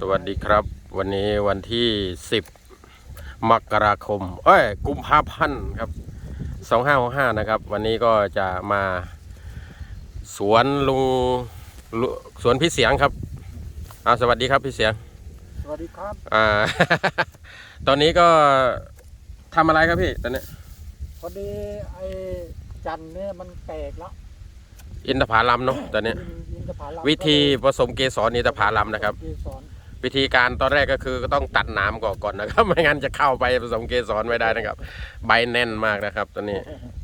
สวัสดีครับ วันนี้วันที่ 10 มกราคม เอ้ย กุมภาพันธ์ครับ 2565 นะครับ วันนี้ก็จะมาสวนลุงลุสวนพี่เสียงครับอ่าสวัสดีครับพี่เสียง สวัสดีครับอ่า ตอนนี้ก็ทำอะไรครับพี่ตอนนี้ พอดีไอ้จันทร์เนี่ยมันแตกแล้ว อินทผลัมเนาะตอนนี้อินทผลัมวิธีผสมเกสรอินทผลัมนะครับ เกสรวิธีการตอนแรกก็คือก็ต้องตัดหน้ำก่อนก่อนนะครับ ไม่งั้นจะเข้าไปผสมเกสรไม่ได้นะครับ ใบแน่นมากนะครับตอนนี้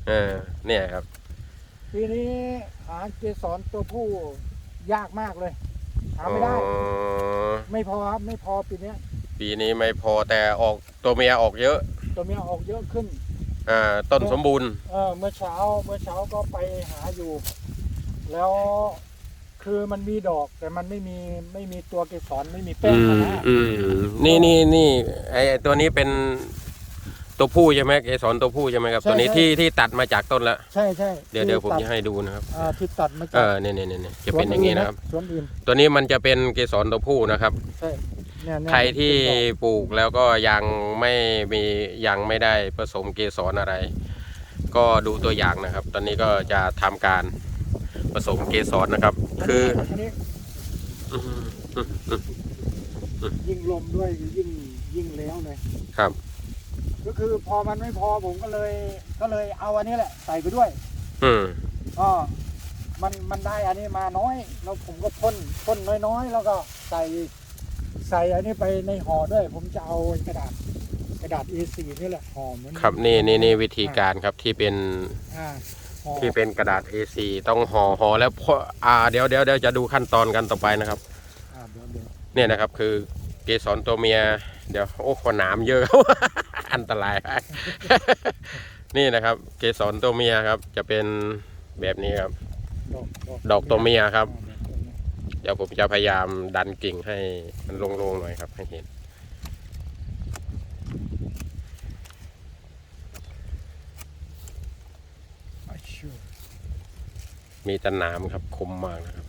เออเนี่ยครับ ปีนี้หาเกสรตัวผู้ยากมากเลย หาไม่ได้ อ๋อไม่พอครับไม่พอปีเนี้ยปีนี้ไม่พอแต่ออกตัวเมียออกเยอะตัวเมียออกเยอะขึ้น อ่าต้นสมบูรณ์ เออเมื่อเช้าเมื่อเช้าก็ไปหาอยู่ แล้วคือมันมีดอกแต่มันไม่มีไม่มีตัวเกสรไม่มีแป้อืงมนะอืมนี่นี่นี่ไอไอ้ตัวนี้เป็นตัวผู้ใช่ไหมเกสรตัวผู้ใช่ไหมครับ ตัวนี้ที่ที่ตัดมาจากต้นแล้วใช่ใช่เดี๋ยวเดี๋ยวผมที่จะตัให้ดูนะครับ อ่าที่ตัดมาเอจากอเนี่ยเนี่ยเนี่ยจะเป็นอย่างนี้นะครับ สวนอื่นตัวนี้มันจะเป็นเกสรตัวผู้นะครับ ใช่เนี่ยเนี่ยใครที่เป็นดอกปลูกแล้วก็ยังไม่มียังไม่ได้ผสมเกสรอะไร ก็ดูตัวอย่างนะครับ ตอนนี้ก็จะทำการผ สมเกสรนะครับ คืออันนี้อืมยิ่งลมด้วยยิ่งยิ่งแล้วเลยครับ ก็คือพอมันไม่พอผมก็เลย ก็เลยเอาอันนี้แหละ ใส่ไปด้วย อืมอ๋อมันมันได้อันนี้มาน้อย แล้วผมก็พ่นพ่นน้อยๆ แล้วก็ใส่ใส่อันนี้ไปในห่อด้วย ผมจะเอากระดาษกระดาษ A4 นี่แหละห่อเหมือนครับนี่นี่นี่วิธีการครับที่เป็นอ่าห่อ ที่เป็นกระดาษ A4 ต้องห่อห่อแล้วพออ่าเดี๋ยวเดี๋ยวเดี๋ยวจะดูขั้นตอนกันต่อไปนะครับอ่าเดี๋ยวเดี๋ยวเนี่ยนะครับคือเกสรตัวเมีย เดี๋ยวโอ้ขอหนามเยอะ อันตรายมากนี่นะครับ เกสรตัวเมียครับ จะเป็นแบบนี้ครับ ดอกดอกดอกตัวเมียครับอ่าดอกตัวเมียเดี๋ยวผมจะพยายามดันกิ่งให้มันโล่งๆหน่อยครับ ให้เห็น อะชู มีแตะนามครับคมมากนะครับ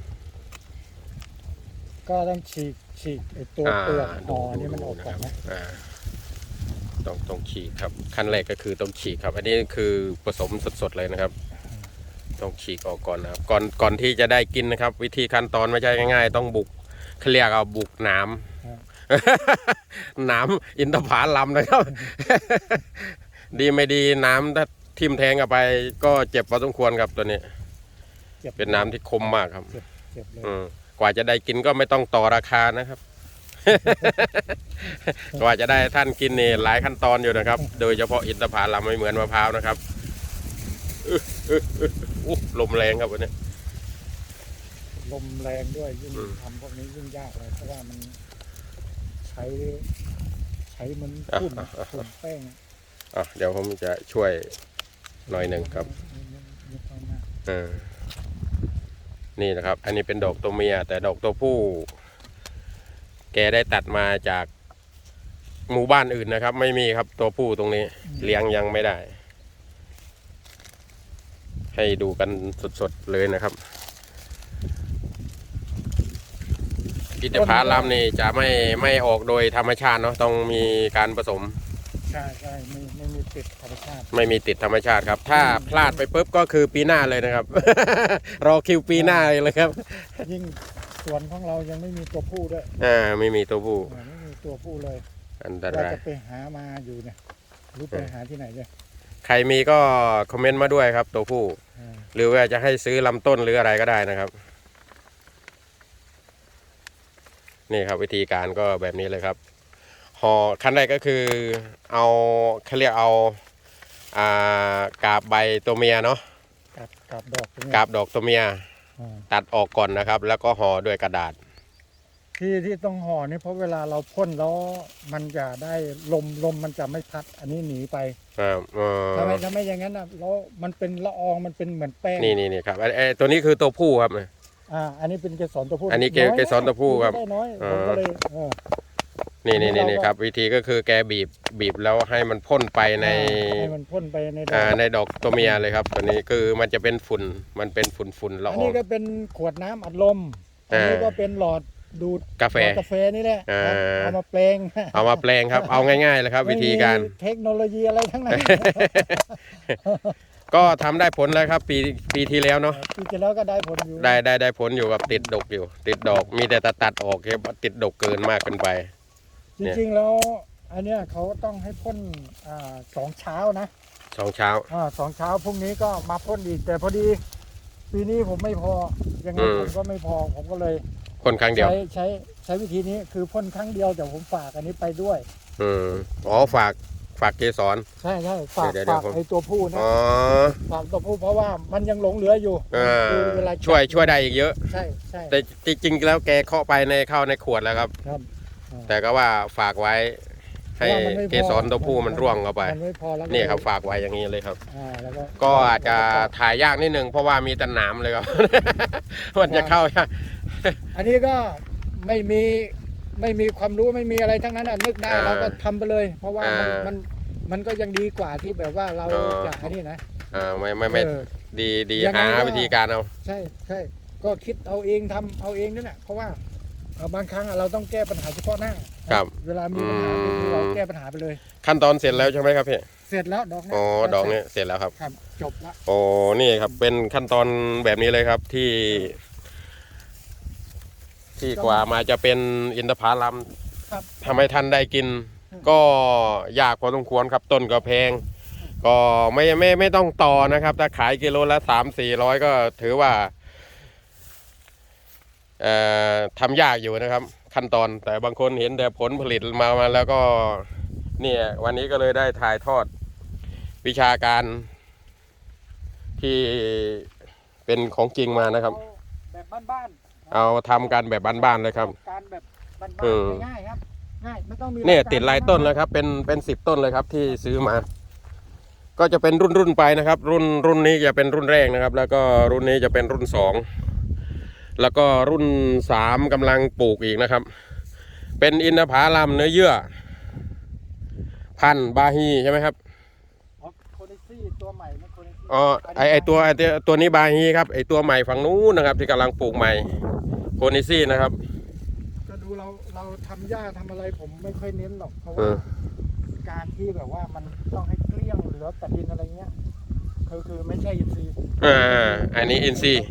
ก็ต้องฉีกฉีกไอ้ตัวอ่าเปลือกดูห่อดูนี่มันดูออกนะก่คอนรับนะอ่าต้องต้องฉีกครับ ขั้นแรกก็คือต้องฉีกครับ อันนี้คือผสมสดๆเลยนะครับ ต้องฉีกออกก่อนนะครับ ก่อนก่อนที่จะได้กินนะครับ วิธีขั้นตอนไม่ใช่ง่าย ๆ ต้องบุกเขาเรียกเอาบุกหนามหนามอินทผลัมนะครับ ดีไม่ดีน้ำถ้าทิ่มแทงกันไป ก็เจ็บพอสมควรครับตัวนี้ เจ็บเป็นน้ำที่คมมากครับ เจ็บเลยอืมกว่าจะได้กินก็ไม่ต้องต่อราคานะครับ กว่าจะได้ท่านกินนี่หลายขั้นตอนอยู่นะครับ โดยเฉพาะอินทผลัมไม่เหมือนมะพร้าวนะครับอึ๊ะอึ๊ะอึ๊ะอุ๊ยลมแรงครับวันนี้ ลมแรงด้วยยิ่งอืม ทำพวกนี้ยิ่งยากเลยเพราะว่ามันใช้ ใช้เหมันอะฝุ่นอะอะฝุ่นแป้งอะอะเดี๋ยวผมจะช่วยหน่อยหนึ่งครับไม่ไม่ไม่ค่อยมากเออ นี่นะครับ อันนี้เป็นดอกตัวเมีย แต่ดอกตัวผู้ แกได้ตัดมาจากหมู่บ้านอื่นนะครับ ไม่มีครับตัวผู้ตรงนี้ เลี้ยงยังไม่ได้ ให้ดูกันสดๆเลยนะครับอินทผลัมนี่จะไม่ไม่ออกโดยธรรมชาติเนาะต้องมีการผสม ใช่ใช่มี ติดธรรมชาติ ไม่มีติดธรรมชาติครับ ถ้าพลาดไปปุ๊บก็คือปีหน้าเลยนะครับ รอคิวปีหน้าเลยครับยิ่งสวนของเรายังไม่มีตัวผู้ด้วยอ่าไม่มีตัวผู้อ่าไม่มีตัวผู้เลยอันตเราราย จะไปหามาอยู่เนี่ยรู้ไปหาที่ไหนเนี่ยใครมีก็คอมเมนต์มาด้วยครับ ตัวผู้ อ่าหรือว่าจะให้ซื้อลำต้นหรืออะไรก็ได้นะครับ นี่ครับวิธีการก็แบบนี้เลยครับ ห่อขั้นแรกก็คือเอาเขาเรียกเอาอ่ากาบใบตัวเมียเนาะกับกับดอกตรงนี้กาบดอกตัวเมียอ่าตัดออกก่อนนะครับ แล้วก็ห่อด้วยกระดาษ ที่ที่ต้องห่อนี่เพราะเวลาเราพ่นแล้วมันจะได้ลมลมมันจะไม่พัด อันนี้หนีไปอ่าเอ่อทำไมทำไมอย่างนั้นอะแล้วมันเป็นละอองมันเป็นเหมือนแป้งนี่นี่นี่ครับไอ้ไอ้ตัวนี้คือตัวผู้ครับ อ่าอันนี้เป็นเกสรตัวผู้อันนี้เกยเกสรตัวผู้ครับ ได้น้อยอ๋อผมก็เลยเออ นี่นี่นี่เราก็นี่ครับ วิธีก็คือแกบีบบีบแล้วให้มันพ่นไปในให้มันพ่นไปในดอกอ่าในดอกตัวเมียเลยครับ ตัวนี้คือมันจะเป็นฝุ่นมันเป็นฝุ่นฝุ่นละอันออนี้งก็เป็นขวดน้ำอัดลมอันนี้อ่าก็เป็นหลอดดูดกาแฟหลอดกาแฟนี่แหละอ่าเอามาแปลงเอามาแปลงครับ เอาง่ายๆเลยครับ วิธีการ ไม่มีเทคโนโลยีอะไรทั้งนั้น ก็ทำได้ผลแล้วครับ ปีปีที่แล้วเนาะปีที่แล้วก็ได้ผลอยู่ได้ได้ได้ผลอยู่กับติดดกอยู่ ติดดอกมีแต่ตัดตัดออกครับติดดกเกินมากเกินไป จริงๆแล้วอันเนี้ยเขาต้องให้พ่นอ่าสองเช้านะสองเช้า อ่าสองเช้าพรุ่งนี้ก็มาพ่นอีกแต่พอดี ปีนี้ผมไม่พอยังไงอืม ผมก็ไม่พอผมก็เลยคนครั้งเดียว ใช้ใช้ใช้วิธีนี้คือพ่นครั้งเดียวแต่ผมฝากอันนี้ไปด้วย อืมอ๋อฝากฝากเกสร ใช่ใช่ฝากเดี๋ยวเดี๋ยวฝากผม ไอตัวผู้นะอ๋อฝากตัวผู้เพราะว่ามันยังหลงเหลืออยู่อ่าคือเวลาจับช่วยช่วยได้อีกเยอะ ใช่ใช่แต่จริงๆแล้วแกเคาะไปในเข้าในขวดแล้วครับ ครับ แต่ก็ว่าฝากไว้ให้พราะว่ามันไม่พอเกสรตัวผู้มันร่วงเข้าไปมันไม่พอแล้วก็นี่ครับฝากไว้อย่างนี้เลยครับ อ่าแล้วก็ก็อาจจะถ่ายยากนิดนึงเพราะว่ามีแต่หนามเลยครับ มันจะเข้ายาก อันนี้ก็ไม่มีไม่มีความรู้ไม่มีอะไรทั้งนั้นอะนึกได้อ่าเราก็ทำไปเลย เพราะว่ามันอ่ามัมันมันก็ยังดีกว่าที่แบบว่าเราเออจะอันนี้นะอ่าไม่ไม่ไม่เออ ดีดียังไงหาก็ วิธีการเอา ใช่ใช่ก็คิดเอาเองทำเอาเองนั่นแหละเพราะว่าเอ่อ บางครั้งอะเราต้องแก้ปัญหาเฉพาะหน้าครับ เวลามีปัญหาอืมคือเราแก้ปัญหาไปเลย ขั้นตอนเสร็จแล้วใช่ไหมครับพี่เสร็จแล้วดอกอ๋อดอกนี้เสร็จแล้วครับ ครับจบละโอ้นี่ครับเป็นขั้นตอนแบบนี้เลยครับที่ ที่กว่ามาจะเป็นอินทผลัมครับ ทำให้ท่านได้กินก็ยากพอสมควรครับต้นก็แพง ก็ไม่ไม่ไม่ต้องต่อนะครับ ถ้าขายกิโลละสามสี่ร้อยก็ถือว่าเอ่อ ทำยากอยู่นะครับ ขั้นตอนแต่บางคนเห็นแต่ผลผลิตมามาแล้วก็เนี่ยวันนี้ก็เลยได้ถ่ายทอดวิชาการที่เป็นของจริงมานะครับเอาแบบบ้านๆเอาทำกันแบบบ้านๆเลยครับการแบบบ้านเออๆง่ายๆครับง่ายไม่ต้องมีเนี่ยรกรติดลายต้นแล้วครับ เป็นเป็นสิบต้นเลยครับที่ซื้อมา ก็จะเป็นรุ่นรุ่นๆไปนะครับ รุ่นรุ่นนี้จะเป็นรุ่นแรกนะครับ แล้วก็รุ่นนี้จะเป็นรุ่นสอง แล้วก็รุ่นสามกำลังปลูกอีกนะครับ เป็นอินทผลัมเนื้อเยื่อ พันธุ์บาฮีใช่ไหมครับอ๋อโคเนซี่ตัวใหม่นะโคเนซี่อ๋อไอไอตัวไอตัวตัวนี้บาฮีครับไอตัวใหม่ฝั่งนู้นนะครับ ที่กำลังปลูกใหม่โคนิซี่นะครับก็ดูเราเราทำหญ้าทำอะไรผมไม่ค่อยเน้นหรอกเพราะเอว่าอการที่แบบว่ามันต้องให้เกลี้ยงเหลือแต่ดินอะไรเงี้ยคือคือไม่ใช่อินทรีย์อ่าอันนี้อินซีย์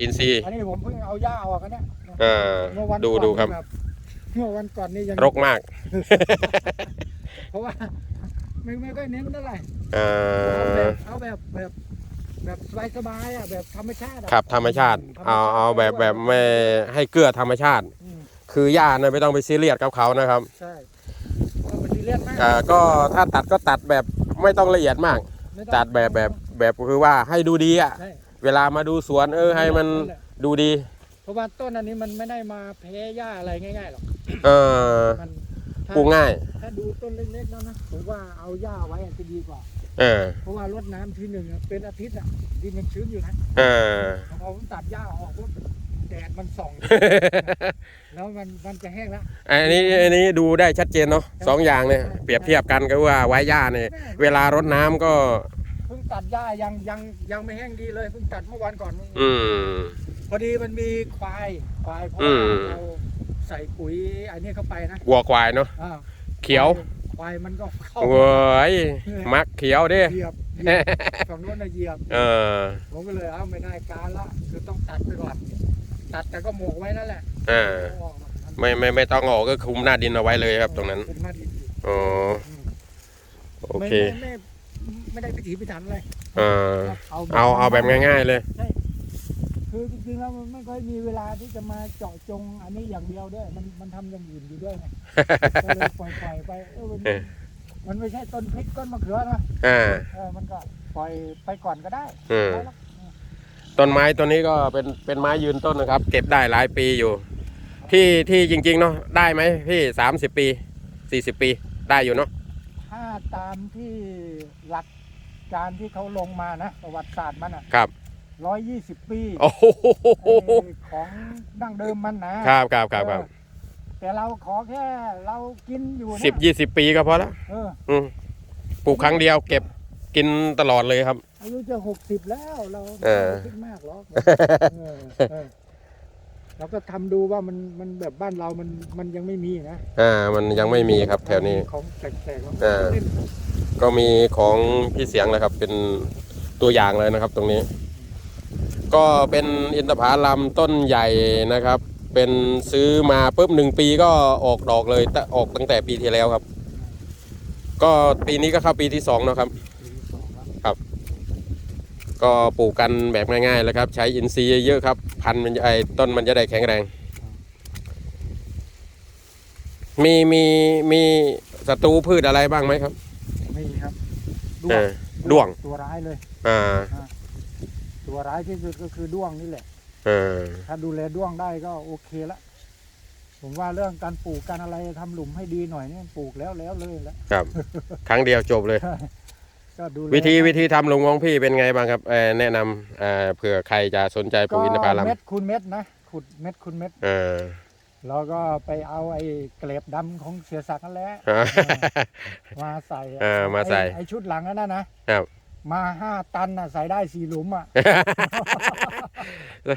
อินทรีย์อินซีย์อันนี้ผมเพิ่งเอาหญ้าออกกันเนี่ยอ่าเมื่อวันดูก่อนดูครับแบบเมื่อวันก่อนนี่ยังรกมากเพราะว่าไม่ไม่ค่อยเน้นเท่าไหร่อ่เอาแบาบเอาแบบแบบแบบสบายๆอะแบบธรรมชาติอะครับธรรมชาติ เอาเอาแบบแบบไม่ให้เกลือธรรมชาติ อืมคือหญ้าเนี่ยไม่ต้องไปซีเรียสกับเขานะครับใช่เอาไปซีเรียสมากอ่าก็ถ้าตัดก็ตัดแบบไม่ต้องละเอียดมาก ไม่ต้องตัดแบบแบบแบบคือว่าให้ดูดีอะใช่ เวลามาดูสวนเออให้มันแหละดูดี เพราะว่าต้นอันนี้มันไม่ได้มาแพ้หญ้าอะไรง่ายๆหรอกเออมันถ้าปลูกง่าย ถ้าดูต้นเล็กๆแล้วนะผมว่าเอาหญ้าไว้อะจะดีกว่า เออ เพราะว่ารดน้ำทีหนึ่งอะเป็นอาทิตย์อะดินยังชื้นอยู่นะเออ พอผมตัดหญ้าออกปุ๊บแดดมันส่อง แล้วมันมันจะแห้งแล้วอันนี้อันนี้ดูได้ชัดเจนเนาะสองอย่างเนี่ยเปรียบเทียบกันก็ว่าไว้หญ้าเนี่ย เวลารดน้ำก็เพิ่ง ตัดหญ้ายังยังยังไม่แห้งดีเลยเพิ่งตัดเมื่อวันก่อนอืม พอดีมันมีควายควายเพราะอืว่ามเราใส่ปุ๋ยอันนี้เข้าไปนะวัวควายเนาะอ่าเขียวควายมันก็เข้าเว้ยมักเขียวดิ เหยียบเหยียบฝั่งโน้นน่ะเหยียบ เออผมก็เลยเอาไม่ได้การละคือต้องตัดไปก่อนตัดแต่ก็หมกไว้นั่นแหละอ่าเอาออกามันไม่ไม่ไม่ต้องออกก็คุมหน้าดินเอาไว้เลยครับตรงนั้นคุมหน้าดินอยู่อ๋ออืมโอเค ไม่ไม่ ไม่ไม่ได้พิถีพิถันอะไรเออเอาเอาแบบง่าย ๆ เลย ใช่ คือจริงๆแล้วมันไม่ค่อยมีเวลาที่จะมาเจาะจง อันนี้อย่างเดียวด้วย มันมันทำอย่างอื่นอยู่ด้วยไงก็เลยปล่อยปล่อยไปเออมันเออมันไม่ใช่ต้นพริกต้นมะเขือนะอ่าเออมันก็ปล่อยไปก่อนก็ได้อืมได้ละต้นไม้ต้นนี้ก็เป็นเป็นไม้ยืนต้นนะครับ เก็บได้หลายปีอยู่ ที่ที่จริง ๆ เนาะได้ไหมพี่สามสิบปีสี่สิบปีได้อยู่เนาะถ้าตามที่หลัก การที่เขาลงมานะประวัติศาสตร์มันอะครับร้อยยี่สิบปีโอ้โหไอ้ของดั้งเดิมมันนะครับครับครับครับเออแต่เราขอแค่เรากินอยู่เนี่ยสิบยี่สิบปีก็พอแล้วเอออืมปลูกครั้งเดียวเก็บกินตลอดเลยครับ อายุจะหกสิบแล้วเราเออไม่คิดมากหรอกเออเออเราก็ทำดูว่ามันมันแบบบ้านเรามันมันยังไม่มีนะอ่ามันยังไม่มีครับแถวนี้ ของแปลกๆของอ่า ก็มีของพี่เสียงนะครับ เป็นตัวอย่างเลยนะครับ ตรงนี้ ก็เป็นอินทผลัมต้นใหญ่นะครับ เป็นซื้อมาปุ๊บหนึ่งปีก็ออกดอกเลยต่ออกตั้งแต่ปีที่แล้วครับ ก็ปีนี้ก็เข้าปีที่สองแล้วครับปีที่สองแล้วก็ปลูกกันแบบง่ายๆแล้วครับ ใช้อินทรีย์เยอะๆครับ พันธุ์มันไอต้นมันจะได้แข็งแรง มีมีมีศัตรูพืชอะไรบ้างไหมครับ ไม่มีครับเออด้วง ตัวร้ายเลย อ่าตัวร้ายที่สุดก็คือด้วงนี่แหละ เออถ้าดูแลด้วงได้ก็โอเคละ ผมว่าเรื่องการปลูกการอะไรทำหลุมให้ดีหน่อยเนี่ยปลูกแล้วแล้วเลยละครับ ครั้งเดียวจบเลย ก็ดูแลวิธีวิธีทำหลุมของพี่เป็นไงบ้างครับเอ่อแนะนำเอ่อเผื่อใครจะสนใจปลูกอินทผลัมเม็ดคูณเม็ดนะขุดเม็ดคูณเม็ด เออ แล้วก็ไปเอาไอ้เกล็บดำของเสียศักดิ์นั่นแหละมาใส่เออมาใส่ ไอ้ไอ้ชุดหลังนั่นนะนะครับ มาห้าตันน่ะใส่ได้สี่หลุมอะ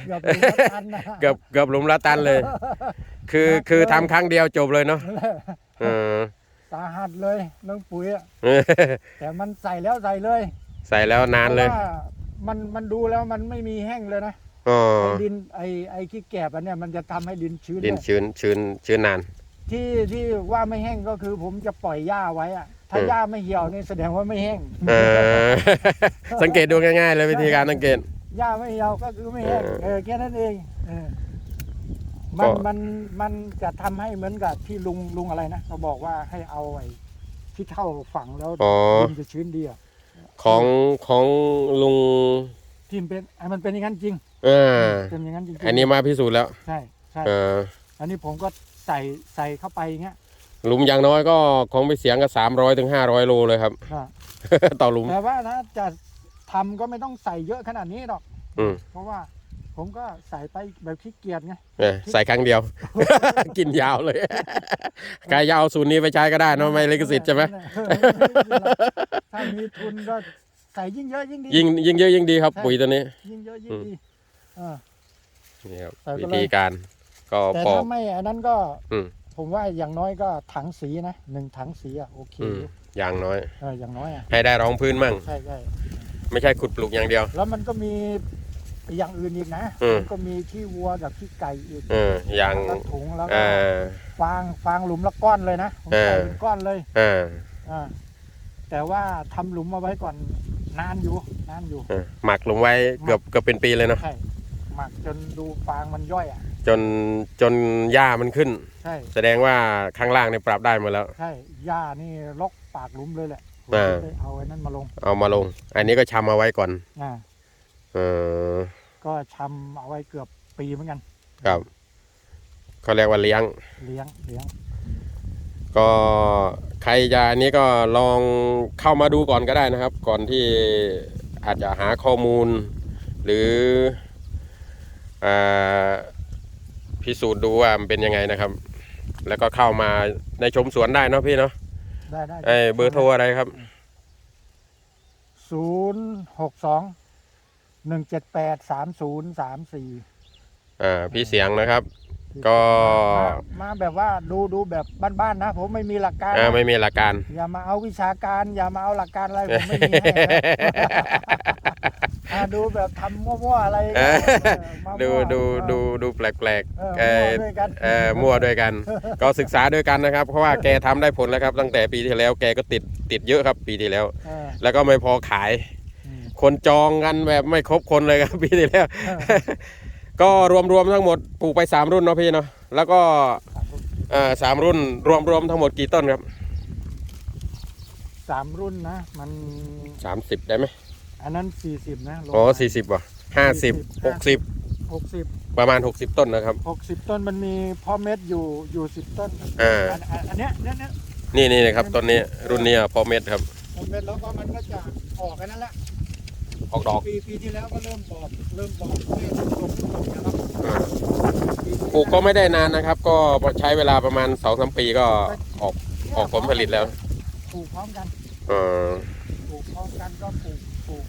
เกือบหลุมละตันนะเกือบเกือบหลุมละตันเลย คือคือทำครั้งเดียวจบเลยเนาะนั่นแหละเออ สาหัสเลยเรื่องปุ๋ยอะแต่มันใส่แล้วใส่เลยใส่แล้วนานเลย พระว่มันมันดูแล้วมันไม่มีแห้งเลยนะ อ๋อไอ้ดินไอ้ไอ้ขี้แกบอันเนี้ยมันจะทำให้ดินชื้นดินด้วยชื้นชื้นชื้นนาน ที่ที่ว่าไม่แห้งก็คือผมจะปล่อยหญ้าไว้อะถ้าเออหญ้าไม่เหี่ยวนี่แสดงว่าไม่แห้งเออสังเกตดูง่ายๆเลยวิธีการสังเกตหญ้าไม่เหี่ยวก็คือไม่แห้งเออเออแค่นั้นเองเออมันก็มันมันจะทำให้เหมือนกับที่ลุงลุงอะไรนะเขาบอกว่าให้เอาไอ้ที่เท่าฝังแล้วอ๋อดินจะชื้นดีอะของของลุง ที่มันเป็นไอ้มันเป็นอย่างนั้นจริงเออเป็นอย่างนั้นจริงๆอันนี้มาพิสูจน์แล้วใช่ใช่เอออันนี้ผมก็ใส่ใส่เข้าไปอย่างเงี้ยหลุมอย่างน้อยก็ของไปเสียงก็สามร้อยถึงห้าร้อยโลเลยครับ อะต่อหลุม แต่ว่าถ้าจะทำก็ไม่ต้องใส่เยอะขนาดนี้หรอก อืมเพราะว่าผมก็ใส่ไปแบบขี้เกียจไง เออใส่ครั้งเดียว กินยาวเลยใครจะเอาสูตรนี้ไปใช้ก็ได้เนอะไม่ลิขสิทธิ์ใช่ไหม ถ้ามีทุนก็ ใส่ยิ่งเยอะยิ่งดี ยิ่งยิ่งเยอะยิ่งดีครับปุ๋ยตัวนี้ ยิ่งเยอะยิ่งดีเออนี่ครับใส่ไปวิเลยธีการก็แต่ปอก ถ้าไม่อันนั้นก็อืม ผมว่าอย่างน้อยก็ถังสีนะหนึ่งถังสีอะโอเคอืมอยู่อย่างน้อย เอออย่างน้อยอะให้ได้รองพื้นมั่ง ใช่ใช่ไม่ใช่ขุดปลูกอย่างเดียว แล้วมันก็มีอย่างอื่นอีกนะอืม มันก็มีขี้วัวกับขี้ไก่อีกเอออย่างแล้วก็ถุงแล้วเอก็อฟางฟางหลุมละก้อนเลยนะผมเออใส่เป็นก้อนเลยเอออ่าแต่ว่าทำหลุมมาไว้ก่อน นานอยู่นานอยู่เออหมักลงไว้เกือบเกือบเป็นปีเลยเนาะใช่หมักจนดูฟางมันย่อยอะ จนจนหญ้ามันขึ้น ใช่ แสดงว่าข้างล่างเนี่ยปรับได้หมดแล้ว ใช่หญ้านี่ลกปากหลุมเลยแหละผมอ่าไปเอาไอ้นั่นมาลงเอามาลง อันนี้ก็ชำเอาไว้ก่อนอ่าเออก็ชำเอาไว้เกือบปีเหมือนกัน ครับเขาเรียกว่าเลี้ยง เลี้ยงเลี้ยง ก็ใครจะอันนี้ก็ลองเข้ามาดูก่อนก็ได้นะครับ ก่อนที่อาจจะหาข้อมูล หรืออาพิสูจน์ดูว่ามันเป็นยังไงนะครับ แล้วก็เข้ามาในชมสวนได้เนาะพี่เนาะได้ได้ไอ้เบอร์โทรอะไรครับศูนย์หกสองหนึ่งเจ็ดแปดสามศูนย์สามสี่อ่าพี่เสียงนะครับ ก็มาแบบว่าดูดูแบบบ้านๆนะ ผมไม่มีหลักการอ่านะไม่มีหลักการ อย่ามาเอาวิชาการ อย่ามาเอาหลักการอะไรผมไม่มีให้นะ อ่าดูแบบทำมั่วๆอะไรเออมาดูมั่วดูเออดูดูแปลกเออๆเอ่อมั่วด้วยกันเอ่อมั่วด้วยกัน ก็ศึกษาด้วยกันนะครับ เพราะว่าแกทำได้ผลแล้วครับ ตั้งแต่ปีที่แล้วแกก็ติดติดเยอะครับปีที่แล้ว เออแล้วก็ไม่พอขาย อืม คนจองกันแบบไม่ครบคนเลยครับ ปีที่แล้ว เออ ก็รวมๆทั้งหมดปลูกไปสามรุ่นเนาะพี่เนาะแล้วก็อ่าสามรุ่นรวมๆทั้งหมดกี่ต้นครับสามรุ่นนะ มันสามสิบได้ไหมอันนั้นสี่สิบนะลงอ๋อไปสี่สิบว่ะห้าสิบหกสิบหกสิบประมาณหกสิบต้นนะครับหกสิบต้นมันมีพ่อเม็ดอยู่อยู่สิบต้นอ่าอันอันอันเนี้ยเนี้ยเนี้ยนี่นี่นะครับต้นนี้รุ่นนี้พอเม็ดครับพ่อเม็ดแล้วก็มันก็จะออกกันนั่นแหละ ออกดอก ปีปีที่แล้วก็เริ่มบอกเริ่มบอกให้ลงลงอย่างแล้วปีที่ปลูกก็ไม่ได้นานนะครับ ก็ใช้เวลาประมาณสองสามปีก็ออกออกผลผลิตแล้วปลูกพร้อมกันเออปลูกพร้อมกันก็ปลูกปลูก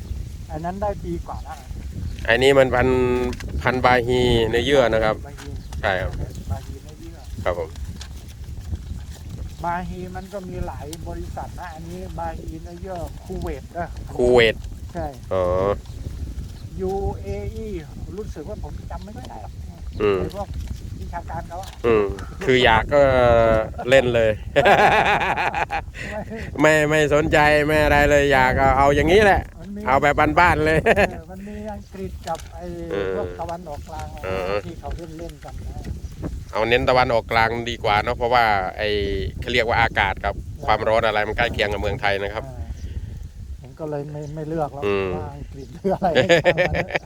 อันนั้นได้ปีกว่าแล้วอันนี้มันพันพันบาฮีเนื้อเยื่อนะครับ บางทีใช่ครับ บาฮีเนื้อเยื่อครับผม บาฮีมันก็มีหลายบริษัทนะอันนี้บาฮีเนื้อเยื่อคูเวตนะคูเวต ใช่ อ๋อ UAE รู้สึกว่าผมจำไม่ค่อยได้หรอกอืม ไอ้พวกวิชาการเขาอะอืมคือ อยากก็เล่นเลย ไม่ไม่สนใจไม่อะไรเลยอยากเอาเอาอย่างนี้แหละ มันมีเอาแบบบ้านๆเลย เออมันมีอังกฤษกับไอ้เออพวกตะวันออกกลางเออ ที่เขาเล่นเล่นๆกันนะเอาเน้นตะวันออกกลางดีกว่าเนาะเพราะว่าไอ้เขาเรียกว่าอากาศกับความร้อนอะไรมันใกล้เคียงกับเมืองไทยนะครับ อ่าผม ก็เลยไม่ไม่เลือกแล้วอืม ว่าอังกฤษหรืออะไรก็ช่างมันเถอะ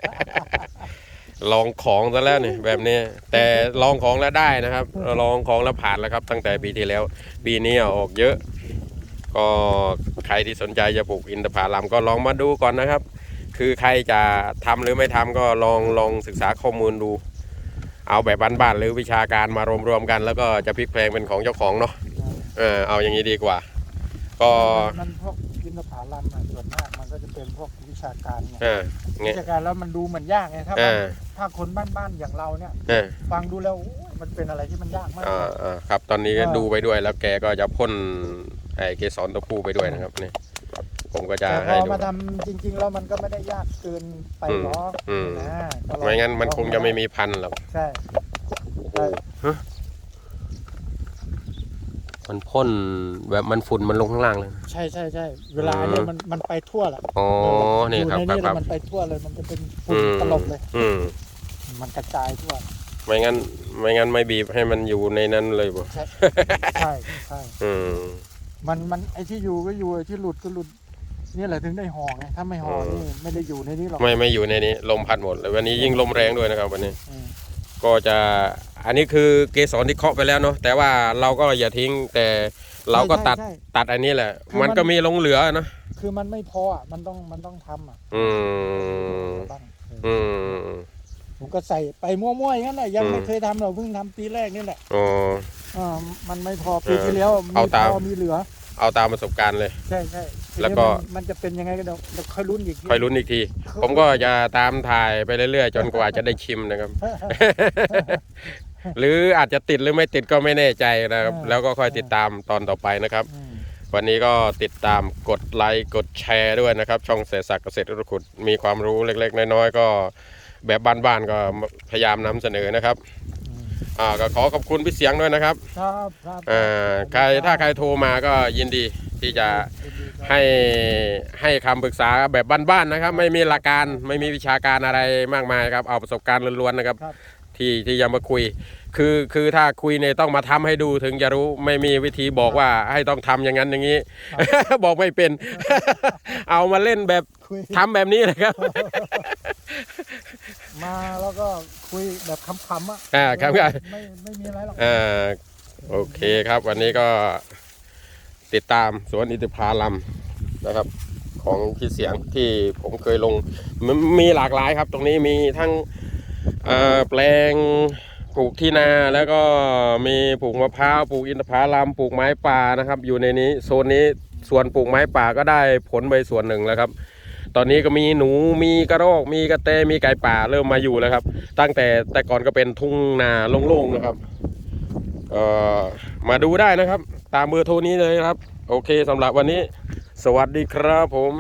ลองของซะแล้วนี่แบบนี้ แต่ลองของแล้วได้นะครับ ลองของแล้วผ่านแล้วครับ ตั้งแต่ปีที่แล้ว ปีนี้เอาออกเยอะ ก็ใครที่สนใจจะปลูกอินทผลัมก็ลองมาดูก่อนนะครับ คือใครจะทำหรือไม่ทำก็ลองลองศึกษาข้อมูลดู เอาแบบบ้านๆหรือวิชาการมารวมๆกัน แล้วก็จะพลิกแพลงเป็นของเจ้าของเนาะเออเอาอย่างนี้ดีกว่า ก็ มันพวกอินทผลัมอะ ชาการไงเออไงวิชาการแล้วมันดูเหมือนยากไงถ้าเอมันอถ้าคนบ้านๆอย่างเราเนี่ย เออฟังดูแล้วโอ้ยมันเป็นอะไรที่มันยากมาก อ่าอ่าครับ ตอนนี้ก็ดูไปด้วย แล้วแกก็จะพ่นไอ้เกสรตัวผู้ไปด้วยนะครับนี่ผมก็จะแต่พให้อดู มาทำจริงๆแล้วมันก็ไม่ได้ยากเกินไปหรอกอืม นะก็ลอไม่งั้นมันคงจะไม่มีพันธุ์หรอกใช่โอ้โหฮะ มันพ่นแบบมันฝุ่นมันลงข้างล่างเลย ใช่ใช่ใช่เวลาเนี่ยมันมันไปทั่วแหละอ๋อนี่ครับอยู่คในรับนี่ครับมันไปทั่วเลย มันจะเป็นฝุ่นอืมตลบเลย อืมมันกระจายทั่ว ไม่งั้น ไม่งั้นไม่บีบให้มันอยู่ในนั้นเลยบ่ใช่ใช่ใช่อืมมันมันไอ้ที่อยู่ก็อยู่ไอ้ที่หลุดก็หลุดนี่แหละถึงได้ห่อไงถ้าไม่ห่ออืมนี่ไม่ได้อยู่ในนี้หรอกไม่ไม่อยู่ในนี้ลมพัดหมดเลยวันนี้ยิ่งลมแรงด้วยนะครับ วันนี้อืมก็จะ อันนี้คือเกสรที่เคาะไปแล้วเนาะแต่ว่าเราก็อย่าทิ้งแต่เราก็ตัดใช่ใช่ ตัดอันนี้แหละคือมันมันก็มีหลงเหลือนะคือมันไม่พออะมันต้องมันต้องทำอะอืมบ้างเอออืมผมก็ใส่ไปมั่วๆอย่างนั้นแหละยังอืมไม่เคยทำหรอกเพิ่งทำปีแรกนี่แหละอ๋อ อ่ามันไม่พอปีเออที่แล้วเอาตาม พอมีเหลือ เอาตามประสบการณ์เลย ใช่ใช่ทีนี้แล้วก็ มันมันจะเป็นยังไงก็เดี๋ยวเดี๋ยวค่อยลุ้นอีกทีค่อยลุ้นอีกที ผมก็จะตามถ่ายไปเรื่อยๆ จนกว่าจะได้ชิมนะครับ หรืออาจจะติดหรือไม่ติดก็ไม่แน่ใจนะครับ แล้วก็ค่อยติดตามตอนต่อไปนะครับอืมวันนี้ก็ติดตามกดไลค์กดแชร์ด้วยนะครับ ช่องเศรษฐศักดิ์เกษตรธุรกุดมีความรู้เล็ก ๆ น้อยๆก็แบบบ้านๆก็พยายามนำเสนอนะครับอืมอ่าก็ขอขอบคุณพี่เสียงด้วยนะครับครับครับอ่าใครถ้าใครโทรมาก็ยินดีที่จะยินดีครับให้ให้คำปรึกษาแบบบ้านๆนะครับ ไม่มีหลักการไม่มีวิชาการอะไรมากมายครับ เอาประสบการณ์ล้วนๆนะครับครับ ที่ที่จะมาคุย คือคือถ้าคุยเนี่ยต้องมาทำให้ดูถึงจะรู้ไม่มีวิธีบอกว่าให้ต้องทำอย่างนั้นอย่างนี้ บอกไม่เป็น เอามาเล่นแบบคุยทำแบบนี้นะครับ มาแล้วก็คุยแบบขำๆอะอ่าครับไม่ไม่มีอะไรหรอกอ่าโอเคครับวันนี้ก็ติดตามสวนอินทผลัมนะครับของพี่เสียงที่ผมเคยลงมมีหลากหลายครับ ตรงนี้มีทั้งเอ่อ แปลงปลูกที่นาแล้วก็มีปลูกมะพร้าวปลูกอินทผลัมปลูกไม้ป่านะครับ อยู่ในนี้โซนนี้ส่วนปลูกไม้ป่าก็ได้ผลไปส่วนหนึ่งแล้วครับ ตอนนี้ก็มีหนูมีกระรอกมีกระเตมีไก่ป่าเริ่มมาอยู่แล้วครับ ตั้งแต่แต่ก่อนก็เป็นทุ่งนาโล่งๆนะครับมาดูได้นะครับ ตามเบอร์โทรนี้เลยครับ โอเคสำหรับวันนี้ สวัสดีครับผม